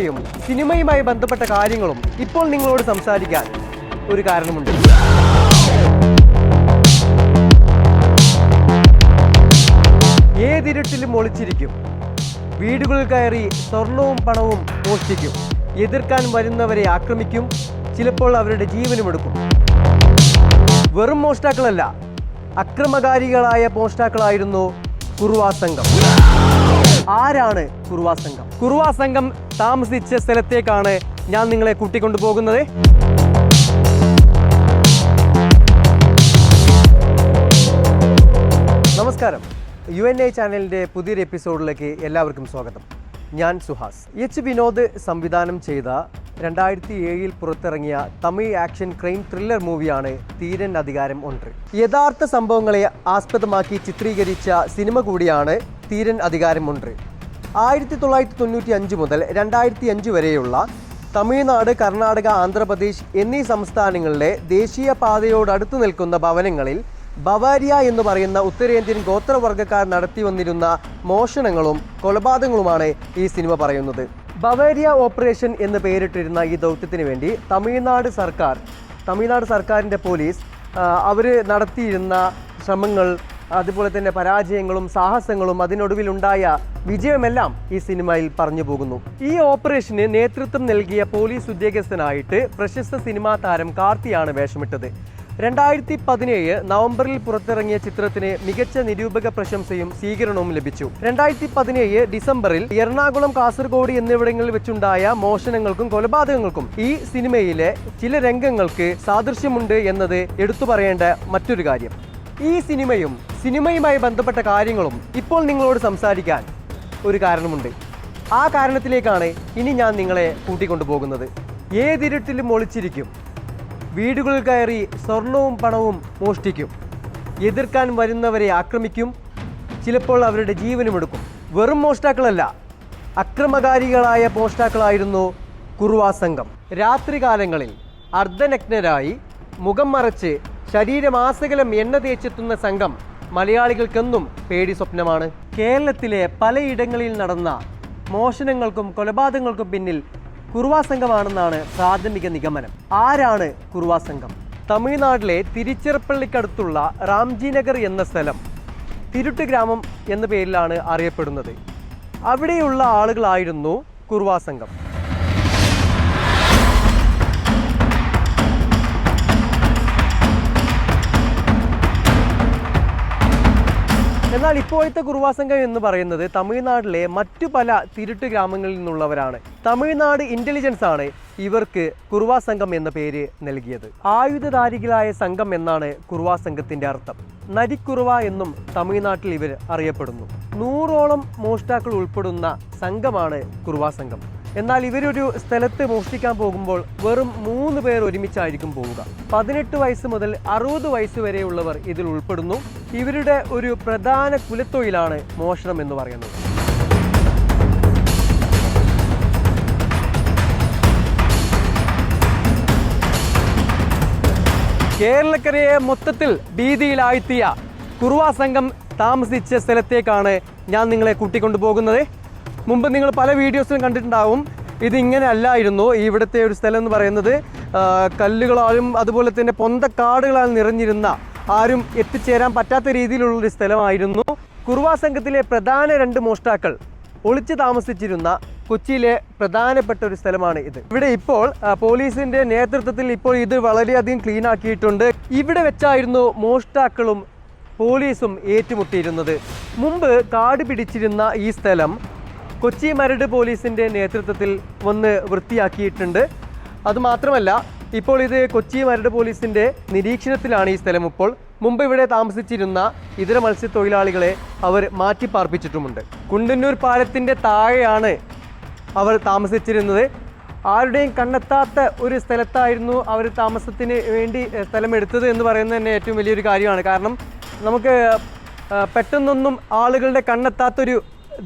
സിനിമയും സിനിമയുമായി ബന്ധപ്പെട്ട കാര്യങ്ങളും ഇപ്പോൾ നിങ്ങളോട് സംസാരിക്കാൻ ഒരു കാരണമുണ്ട്. ഏതിരുട്ടിലും ഒളിച്ചിരിക്കും. വീടുകളിൽ കയറി സ്വർണവും പണവും മോഷ്ടിക്കും. എതിർക്കാൻ വരുന്നവരെ ആക്രമിക്കും. ചിലപ്പോൾ അവരുടെ ജീവനും എടുക്കും. വെറും മോഷ്ടാക്കളല്ല അക്രമകാരികളായ മോഷ്ടാക്കളായിരുന്നു കുറുവാ സംഘം. ആരാണ് കുറുവാ സംഘം? സംഘം താമസിച്ച സ്ഥലത്തേക്കാണ് ഞാൻ നിങ്ങളെ കൂട്ടിക്കൊണ്ടു പോകുന്നത് നമസ്കാരം. യു എൻ ഐ ചാനലിന്റെ പുതിയൊരു എപ്പിസോഡിലേക്ക് എല്ലാവർക്കും സ്വാഗതം. ഞാൻ സുഹാസ്. എച്ച് വിനോദ് സംവിധാനം ചെയ്ത രണ്ടായിരത്തി ഏഴിൽ പുറത്തിറങ്ങിയ തമിഴ് ആക്ഷൻ ക്രൈം ത്രില്ലർ മൂവിയാണ് തീരൻ അധികാരം ഒന്ന്. യഥാർത്ഥ സംഭവങ്ങളെ ആസ്പദമാക്കി ചിത്രീകരിച്ച സിനിമ കൂടിയാണ് തീരൻ അധികാരം ഒന്ന്. ആയിരത്തി തൊള്ളായിരത്തി തൊണ്ണൂറ്റി അഞ്ച് മുതൽ രണ്ടായിരത്തി അഞ്ച് വരെയുള്ള തമിഴ്നാട് കർണാടക ആന്ധ്രാപ്രദേശ് എന്നീ സംസ്ഥാനങ്ങളിലെ ദേശീയ പാതയോടടുത്ത് നിൽക്കുന്ന ഭവനങ്ങളിൽ ബവാരിയ എന്ന് പറയുന്ന ഉത്തരേന്ത്യൻ ഗോത്രവർഗക്കാർ നടത്തി വന്നിരുന്ന മോഷണങ്ങളും കൊലപാതകങ്ങളുമാണ് ഈ സിനിമ പറയുന്നത്. ബവാരിയ ഓപ്പറേഷൻ എന്ന് പേരിട്ടിരുന്ന ഈ ദൗത്യത്തിന് വേണ്ടി തമിഴ്നാട് സർക്കാർ തമിഴ്നാട് സർക്കാരിന്റെ പോലീസ് അവർ നടത്തിയിരുന്ന ശ്രമങ്ങൾ അതുപോലെ തന്നെ പരാജയങ്ങളും സാഹസങ്ങളും അതിനൊടുവിലുണ്ടായ വിജയമെല്ലാം ഈ സിനിമയിൽ പറഞ്ഞു പോകുന്നു. ഈ ഓപ്പറേഷന് നേതൃത്വം നൽകിയ പോലീസ് ഉദ്യോഗസ്ഥനായിട്ട് പ്രശസ്ത സിനിമാ താരം കാർത്തിയാണ് വേഷമിട്ടത്. രണ്ടായിരത്തി പതിനേഴ് നവംബറിൽ പുറത്തിറങ്ങിയ ചിത്രത്തിന് മികച്ച നിരൂപക പ്രശംസയും സ്വീകരണവും ലഭിച്ചു. രണ്ടായിരത്തി പതിനേഴ് ഡിസംബറിൽ എറണാകുളം കാസർഗോഡ് എന്നിവിടങ്ങളിൽ വെച്ചുണ്ടായ മോഷണങ്ങൾക്കും കൊലപാതകങ്ങൾക്കും ഈ സിനിമയിലെ ചില രംഗങ്ങൾക്ക് സാദൃശ്യമുണ്ട് എന്നത് എടുത്തു പറയേണ്ട മറ്റൊരു കാര്യം. ഈ സിനിമയും സിനിമയുമായി ബന്ധപ്പെട്ട കാര്യങ്ങളും ഇപ്പോൾ നിങ്ങളോട് സംസാരിക്കാൻ ഒരു കാരണമുണ്ട്. ആ കാരണത്തിലേക്കാണ് ഇനി ഞാൻ നിങ്ങളെ കൂട്ടിക്കൊണ്ടുപോകുന്നത്. ഏതിരുട്ടിലും ഒളിച്ചിരിക്കും. വീടുകളിൽ കയറി സ്വർണവും പണവും മോഷ്ടിക്കും. എതിർക്കാൻ വരുന്നവരെ ആക്രമിക്കും. ചിലപ്പോൾ അവരുടെ ജീവനും എടുക്കും. വെറും മോഷ്ടാക്കളല്ല അക്രമകാരികളായ മോഷ്ടാക്കളായിരുന്നു കുറുവാ സംഘം. രാത്രികാലങ്ങളിൽ അർദ്ധനഗ്നരായി മുഖം മറച്ച് ശരീരമാസകലം എണ്ണ തേച്ചെത്തുന്ന സംഘം മലയാളികൾക്കെന്നും പേടി സ്വപ്നമാണ്. കേരളത്തിലെ പലയിടങ്ങളിൽ നടന്ന മോഷണങ്ങൾക്കും കൊലപാതകങ്ങൾക്കും പിന്നിൽ കുറുവാ സംഘമാണെന്നാണ് പ്രാഥമിക നിഗമനം. ആരാണ് കുറുവാ സംഘം? തമിഴ്നാട്ടിലെ തിരുച്ചിറപ്പള്ളിക്കടുത്തുള്ള റാംജി നഗർ എന്ന സ്ഥലം തിരുട്ട് ഗ്രാമം എന്ന പേരിലാണ് അറിയപ്പെടുന്നത്. അവിടെയുള്ള ആളുകളായിരുന്നു കുറുവാ സംഘം. എന്നാൽ ഇപ്പോഴത്തെ കുറുവാ സംഘം എന്ന് പറയുന്നത് തമിഴ്നാട്ടിലെ മറ്റു പല തിരുട്ട് ഗ്രാമങ്ങളിൽ നിന്നുള്ളവരാണ്. തമിഴ്നാട് ഇന്റലിജൻസ് ആണ് ഇവർക്ക് കുറുവാ സംഘം എന്ന പേര് നൽകിയത്. ആയുധധാരികളായ സംഘം എന്നാണ് കുറുവാ സംഘത്തിന്റെ അർത്ഥം. നരിക്കുറുവ എന്നും തമിഴ്നാട്ടിൽ ഇവർ അറിയപ്പെടുന്നു. നൂറോളം മോഷ്ടാക്കൾ ഉൾപ്പെടുന്ന സംഘമാണ് കുറുവാ സംഘം എന്നാൽ ഇവരൊരു സ്ഥലത്ത് മോഷ്ടിക്കാൻ പോകുമ്പോൾ വെറും മൂന്ന് പേർ ഒരുമിച്ചായിരിക്കും പോവുക. പതിനെട്ട് വയസ്സ് മുതൽ അറുപത് വയസ്സ് വരെയുള്ളവർ ഇതിൽ ഉൾപ്പെടുന്നു. ഇവരുടെ ഒരു പ്രധാന കുലത്തൊഴിലാണ് മോഷണം എന്ന് പറയുന്നത്. കേരളക്കരയെ മൊത്തത്തിൽ ഭീതിയിലാഴ്ത്തിയ കുറുവാ സംഘം താമസിച്ച സ്ഥലത്തേക്കാണ് ഞാൻ നിങ്ങളെ കൂട്ടിക്കൊണ്ടുപോകുന്നത്. മുമ്പ് നിങ്ങൾ പല വീഡിയോസിലും കണ്ടിട്ടുണ്ടാവും. ഇതിങ്ങനെ അല്ലായിരുന്നു ഇവിടുത്തെ ഒരു സ്ഥലം എന്ന് പറയുന്നത് കല്ലുകളാലും അതുപോലെ തന്നെ പൊന്തക്കാടുകളാൽ നിറഞ്ഞിരുന്ന ആരും എത്തിച്ചേരാൻ പറ്റാത്ത രീതിയിലുള്ളൊരു സ്ഥലമായിരുന്നു. കുറുവാ സംഘത്തിലെ പ്രധാന രണ്ട് മോഷ്ടാക്കൾ ഒളിച്ചു താമസിച്ചിരുന്ന കൊച്ചിയിലെ പ്രധാനപ്പെട്ട ഒരു സ്ഥലമാണ് ഇത്. ഇവിടെ ഇപ്പോൾ പോലീസിന്റെ നേതൃത്വത്തിൽ ഇപ്പോൾ ഇത് വളരെയധികം ക്ലീൻ ആക്കിയിട്ടുണ്ട്. ഇവിടെ വെച്ചായിരുന്നു മോഷ്ടാക്കളും പോലീസും ഏറ്റുമുട്ടിയിരുന്നത്. മുമ്പ് കാട് പിടിച്ചിരുന്ന ഈ സ്ഥലം കൊച്ചി മരട് പോലീസിന്റെ നേതൃത്വത്തിൽ വന്ന് വൃത്തിയാക്കിയിട്ടുണ്ട്. അതുമാത്രമല്ല ഇപ്പോൾ ഇത് കൊച്ചി മരട് പോലീസിന്റെ നിരീക്ഷണത്തിലാണ് ഈ സ്ഥലം ഇപ്പോൾ. മുമ്പ് ഇവിടെ താമസിച്ചിരുന്ന ഇതര മത്സ്യത്തൊഴിലാളികളെ അവർ മാറ്റിപ്പാർപ്പിച്ചിട്ടുമുണ്ട്. കുണ്ടന്നൂർ പാലത്തിന്റെ താഴെയാണ് അവർ താമസിച്ചിരുന്നത്. ആരുടെയും കണ്ടെത്താത്ത ഒരു സ്ഥലത്തായിരുന്നു അവർ താമസത്തിന് വേണ്ടി സ്ഥലം സ്ഥലമെടുത്തത് എന്ന് പറയുന്നത് തന്നെ ഏറ്റവും വലിയൊരു കാര്യമാണ്. കാരണം നമുക്ക് പെട്ടെന്നൊന്നും ആളുകളുടെ കണ്ണെത്താത്തൊരു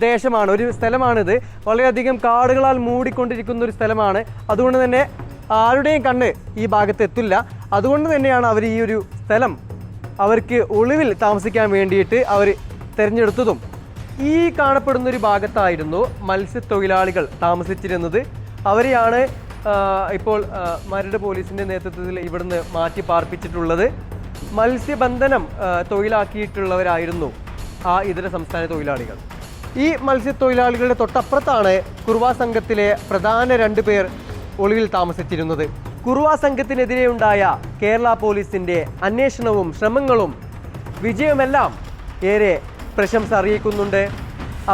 ദേശമാണ് ഒരു സ്ഥലമാണിത്. വളരെയധികം കാടുകളാൽ മൂടിക്കൊണ്ടിരിക്കുന്ന ഒരു സ്ഥലമാണ്. അതുകൊണ്ട് തന്നെ ആരുടെയും കണ്ണ് ഈ ഭാഗത്ത് എത്തില്ല. അതുകൊണ്ട് തന്നെയാണ് അവർ ഈ ഒരു സ്ഥലം അവർക്ക് ഒളിവിൽ താമസിക്കാൻ വേണ്ടിയിട്ട് അവർ തിരഞ്ഞെടുത്തതും. ഈ കാണപ്പെടുന്ന ഒരു ഭാഗത്തായിരുന്നു മത്സ്യത്തൊഴിലാളികൾ താമസിച്ചിരുന്നത്. അവരെയാണ് ഇപ്പോൾ മരട് പോലീസിന്റെ നേതൃത്വത്തിൽ ഇവിടുന്ന് മാറ്റി പാർപ്പിച്ചിട്ടുള്ളത്. മത്സ്യബന്ധനം തൊഴിലാക്കിയിട്ടുള്ളവരായിരുന്നു ആ ഇതര സംസ്ഥാന തൊഴിലാളികൾ. ഈ മത്സ്യത്തൊഴിലാളികളുടെ തൊട്ടപ്പുറത്താണ് കുറുവാ സംഘത്തിലെ പ്രധാന രണ്ട് പേർ ഒളിവിൽ താമസിച്ചിരുന്നത്. കുറുവാ സംഘത്തിനെതിരെയുണ്ടായ കേരള പോലീസിന്റെ അന്വേഷണവും ശ്രമങ്ങളും വിജയമെല്ലാം ഏറെ പ്രശംസ അറിയിക്കുന്നുണ്ട്.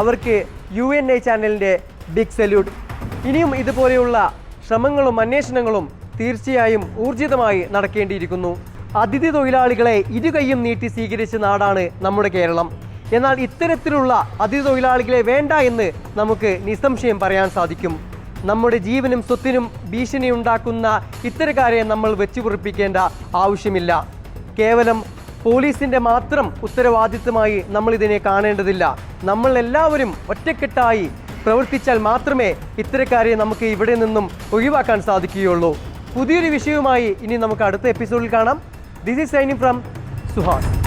അവർക്ക് യു എൻ ഐ ചാനലിന്റെ ബിഗ് സല്യൂട്ട്. ഇനിയും ഇതുപോലെയുള്ള ശ്രമങ്ങളും അന്വേഷണങ്ങളും തീർച്ചയായും ഊർജിതമായി നടക്കേണ്ടിയിരിക്കുന്നു. അതിഥി തൊഴിലാളികളെ ഇരുകൈയും നീട്ടി സ്വീകരിച്ച നാടാണ് നമ്മുടെ കേരളം. എന്നാൽ ഇത്തരത്തിലുള്ള അതിഥി വേണ്ട എന്ന് നമുക്ക് നിസ്സംശയം പറയാൻ സാധിക്കും. നമ്മുടെ ജീവനും സ്വത്തിനും ഭീഷണി ഉണ്ടാക്കുന്ന ഇത്തരക്കാരെ നമ്മൾ വെച്ചുപുറപ്പിക്കേണ്ട ആവശ്യമില്ല. കേവലം പോലീസിന്റെ മാത്രം ഉത്തരവാദിത്തമായി നമ്മൾ ഇതിനെ കാണേണ്ടതില്ല. നമ്മൾ എല്ലാവരും ഒറ്റക്കെട്ടായി പ്രവർത്തിച്ചാൽ മാത്രമേ ഇത്തരക്കാരെ നമുക്ക് ഇവിടെ നിന്നും ഒഴിവാക്കാൻ സാധിക്കുകയുള്ളൂ. പുതിയൊരു വിഷയവുമായി ഇനി നമുക്ക് അടുത്ത എപ്പിസോഡിൽ കാണാം. This is signing from Suhas